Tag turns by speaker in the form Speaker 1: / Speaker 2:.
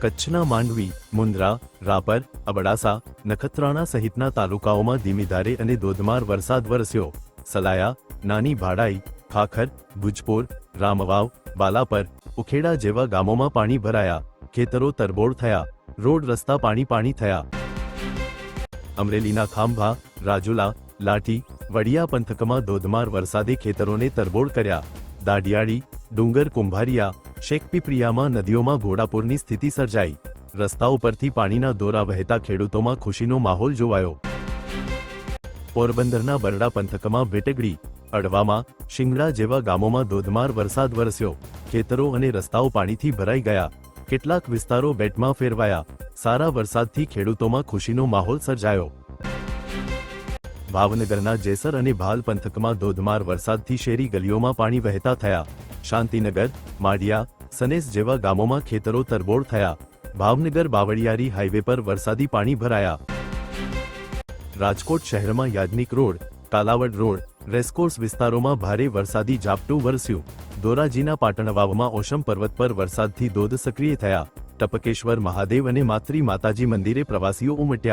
Speaker 1: કચ્છના માંડવી, મુન્દ્રા, રાપર, અબડાસા, નખત્રાણા સહિતના તાલુકાઓમાં ધીમીધારે અને ધોધમાર વરસાદ વરસ્યો. સલાયા, નાની ભાડાઈ, ખાખર, ભુજપોર, રામવાવ, બાલાપર, ઉખેડા જેવા ગામોમાં પાણી ભરાયા. ખેતરો તરબોળ થયા. રોડ રસ્તા પાણી પાણી થયા. અમરેલીના ખાંભા, રાજુલા, લાઠી, વડિયા પંથકમાં ધોધમાર વરસાદે ખેતરોને તરબોળ કર્યા. દાડિયાળી ડુંગર કુંભારિયા શેખપીપરિયામાં નદીઓમાં ઘોડાપૂરની સ્થિતિ સર્જાઈ. રસ્તાઓ પરથી પાણીના દોરા વહેતા ખેડૂતોમાં ખુશીનો માહોલ જોવાયો. પોરબંદરના બરડા પંથકમાં ભેટગડી અડવામાં, શિંગડા જેવા ગામોમાં ધોધમાર વરસાદ વરસ્યો. ખેતરો અને રસ્તાઓ પાણીથી ભરાઈ ગયા. કેટલાક વિસ્તારો બેટમાં ફેરવાયા. સારા વરસાદથી ખેડૂતોમાં ખુશીનો માહોલ સર્જાયો. ભાવનગરના જેસર અને ભાલ પંથકમાં ધોધમાર વરસાદથી શેરી ગલીઓમાં પાણી વહેતા થયા. શાંતિનગર, માળિયા, સનેસ જેવા ગામોમાં ખેતરો તરબોળ થયા. ભાવનગર બાવળિયારી હાઈવે પર વરસાદી પાણી ભરાયા. રાજકોટ શહેરમાં Yagnik road, Kalavad road, racecourse વિસ્તારોમાં ભારે વરસાદી ઝાપટું વરસ્યું. ધોરાજીના પાટણવાવમાં ઓશમ પર્વત પર વરસાદથી ધોધ સક્રિય થયા. ટપકેશ્વર મહાદેવ અને માત્રી માતાજી મંદિરે પ્રવાસીઓ ઉમટ્યા.